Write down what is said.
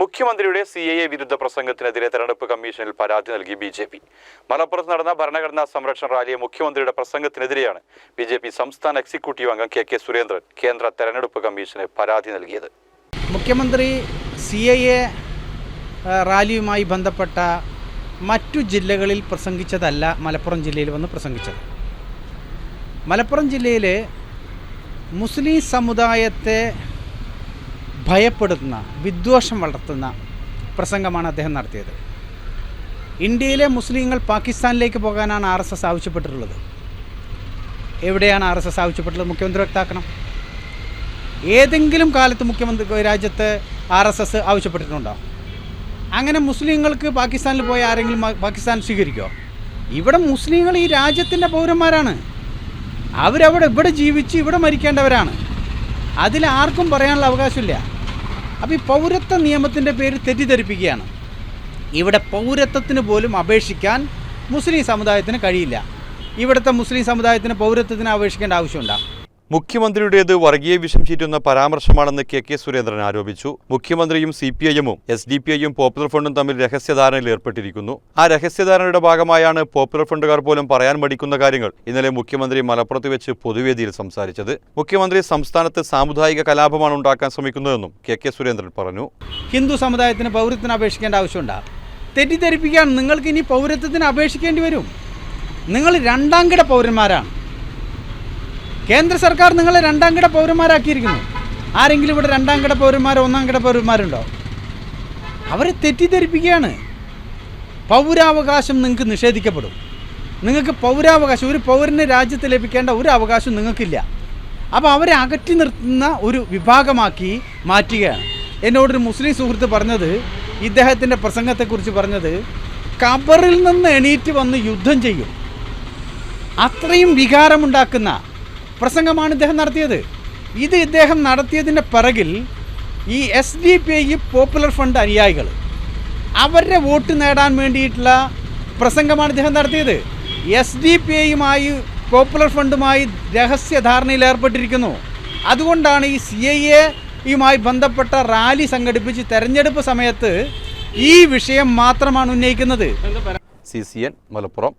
മുഖ്യമന്ത്രിയുടെ C A A വിരുദ്ധ പ്രസംഗത്തിനെതിരെ തെരഞ്ഞെടുപ്പ് കമ്മീഷനിൽ പരാതി നൽകി ബി ജെ പി. മലപ്പുറത്ത് നടന്ന ഭരണഘടനാ സംരക്ഷണ റാലിയെ മുഖ്യമന്ത്രിയുടെ പ്രസംഗത്തിനെതിരെയാണ് ബി ജെ പി സംസ്ഥാന എക്സിക്യൂട്ടീവ് അംഗം കെ കെ സുരേന്ദ്രൻ കേന്ദ്ര തെരഞ്ഞെടുപ്പ് കമ്മീഷന് പരാതി നൽകിയത്. മുഖ്യമന്ത്രി സി എ റാലിയുമായി ബന്ധപ്പെട്ട മറ്റു ജില്ലകളിൽ പ്രസംഗിച്ചതല്ല മലപ്പുറം ജില്ലയിൽ വന്ന് പ്രസംഗിച്ചത്. മലപ്പുറം ജില്ലയിലെ മുസ്ലിം സമുദായത്തെ ഭയപ്പെടുത്തുന്ന വിദ്വേഷം വളർത്തുന്ന പ്രസംഗമാണ് അദ്ദേഹം നടത്തിയത്. ഇന്ത്യയിലെ മുസ്ലിങ്ങൾ പാകിസ്ഥാനിലേക്ക് പോകാനാണ് ആർ എസ് എസ് ആവശ്യപ്പെട്ടിട്ടുള്ളത്. എവിടെയാണ് ആർ എസ് എസ് ആവശ്യപ്പെട്ടുള്ളത് മുഖ്യമന്ത്രി വ്യക്താക്കണം ഏതെങ്കിലും കാലത്ത് മുഖ്യമന്ത്രി രാജ്യത്ത് ആർ എസ് എസ് ആവശ്യപ്പെട്ടിട്ടുണ്ടോ? അങ്ങനെ മുസ്ലിങ്ങൾക്ക് പാകിസ്ഥാനിൽ പോയ ആരെങ്കിലും പാകിസ്ഥാൻ സ്വീകരിക്കുമോ ഇവിടെ മുസ്ലിങ്ങൾ ഈ രാജ്യത്തിന്റെ പൗരന്മാരാണ്. അവരവിടെ ഇവിടെ ജീവിച്ച് ഇവിടെ മരിക്കേണ്ടവരാണ്. അതിൽ ആർക്കും പറയാനുള്ള അവകാശമില്ല. അപ്പോൾ ഈ പൗരത്വ നിയമത്തിന്റെ പേര് തെറ്റിദ്ധരിപ്പിക്കുകയാണ്. ഇവിടെ പൗരത്വത്തിന് പോലും അപേക്ഷിക്കാൻ മുസ്ലിം സമുദായത്തിന് കഴിയില്ല. ഇവിടുത്തെ മുസ്ലിം സമുദായത്തിന് പൗരത്വത്തിന് അപേക്ഷിക്കേണ്ട ആവശ്യമുണ്ടോ? മുഖ്യമന്ത്രിയുടേത് വർഗീയ വിഷം ചീറ്റുന്ന പരാമർശമാണെന്ന് കെ കെ സുരേന്ദ്രൻ ആരോപിച്ചു. മുഖ്യമന്ത്രിയും സി പി ഐഎമ്മും എസ് ഡി പി ഐയും പോപ്പുലർ ഫണ്ടും തമ്മിൽ രഹസ്യധാരണയിൽ ഏർപ്പെട്ടിരിക്കുന്നു. ആ രഹസ്യധാരണയുടെ ഭാഗമായാണ് പോപ്പുലർ ഫണ്ടുകാർ പോലും പറയാൻ മടിക്കുന്ന കാര്യങ്ങൾ ഇന്നലെ മുഖ്യമന്ത്രി മലപ്പുറത്ത് വെച്ച് പൊതുവേദിയിൽ സംസാരിച്ചത്. മുഖ്യമന്ത്രി സംസ്ഥാനത്ത് സാമുദായിക കലാപമാണ് ഉണ്ടാക്കാൻ ശ്രമിക്കുന്നതെന്നും കെ കെ സുരേന്ദ്രൻ പറഞ്ഞു. ഹിന്ദു സമുദായത്തിന് പൗരത്വത്തിന് അപേക്ഷിക്കേണ്ട ആവശ്യമുണ്ടോ? തെറ്റിദ്ധരിപ്പിക്കാൻ നിങ്ങൾക്ക് ഇനി പൗരത്വത്തിന് അപേക്ഷിക്കേണ്ടി വരും. നിങ്ങൾ രണ്ടാം കിട പൗരന്മാരാണ്. കേന്ദ്ര സർക്കാർ നിങ്ങളെ രണ്ടാം കിട പൗരന്മാരാക്കിയിരിക്കുന്നു. ആരെങ്കിലും ഇവിടെ രണ്ടാം കിട പൗരന്മാരോ ഒന്നാം കിട പൗരന്മാരുണ്ടോ? അവരെ തെറ്റിദ്ധരിപ്പിക്കുകയാണ്. പൗരാവകാശം നിങ്ങൾക്ക് നിഷേധിക്കപ്പെടും. നിങ്ങൾക്ക് പൗരാവകാശം ഒരു പൗരന് രാജ്യത്ത് ലഭിക്കേണ്ട ഒരു അവകാശം നിങ്ങൾക്കില്ല. അപ്പോൾ അവരെ അകറ്റി നിർത്തുന്ന ഒരു വിഭാഗമാക്കി മാറ്റുകയാണ്. എന്നോടൊരു മുസ്ലിം സുഹൃത്ത് പറഞ്ഞത് ഇദ്ദേഹത്തിന്റെ പ്രസംഗത്തെക്കുറിച്ച് പറഞ്ഞത് കബറിൽ നിന്ന് എണീറ്റ് വന്ന് യുദ്ധം ചെയ്യും. അത്രയും വികാരമുണ്ടാക്കുന്ന പ്രസംഗമാണ് ഇദ്ദേഹം നടത്തിയത്. ഇത് ഇദ്ദേഹം നടത്തിയതിന്റെ പിറകിൽ ഈ S D P I popular front അനുയായികൾ അവരുടെ വോട്ട് നേടാൻ വേണ്ടിയിട്ടുള്ള പ്രസംഗമാണ് ഇദ്ദേഹം നടത്തിയത്. എസ് ഡി പി ഐയുമായി പോപ്പുലർ ഫ്രണ്ടുമായി രഹസ്യധാരണയിൽ ഏർപ്പെട്ടിരിക്കുന്നു. അതുകൊണ്ടാണ് ഈ സി ഐ എയുമായി ബന്ധപ്പെട്ട റാലി സംഘടിപ്പിച്ച് തെരഞ്ഞെടുപ്പ് സമയത്ത് ഈ വിഷയം മാത്രമാണ് ഉന്നയിക്കുന്നത്. C C N Malappuram.